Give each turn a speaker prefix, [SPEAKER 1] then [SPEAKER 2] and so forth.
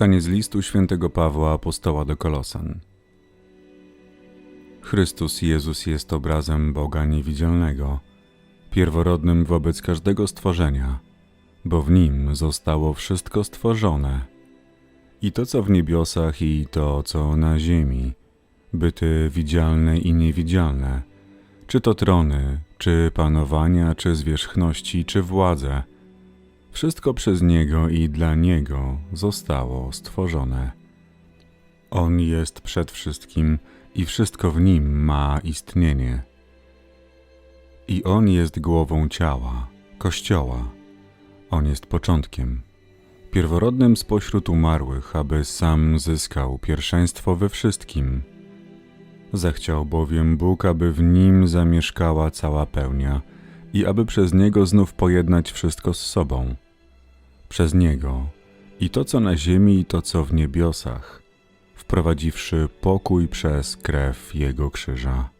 [SPEAKER 1] Czytanie z listu świętego Pawła apostoła do Kolosan. Chrystus Jezus jest obrazem Boga niewidzialnego, pierworodnym wobec każdego stworzenia, bo w nim zostało wszystko stworzone. I to, co w niebiosach, i to, co na ziemi, byty widzialne i niewidzialne, czy to trony, czy panowania, czy zwierzchności, czy władze, wszystko przez Niego i dla Niego zostało stworzone. On jest przed wszystkim i wszystko w Nim ma istnienie. I On jest głową ciała, Kościoła. On jest początkiem, pierworodnym spośród umarłych, aby sam zyskał pierwszeństwo we wszystkim. Zechciał bowiem Bóg, aby w Nim zamieszkała cała pełnia i aby przez Niego znów pojednać wszystko z sobą. Przez Niego i to, co na ziemi, i to, co w niebiosach, wprowadziwszy pokój przez krew Jego krzyża.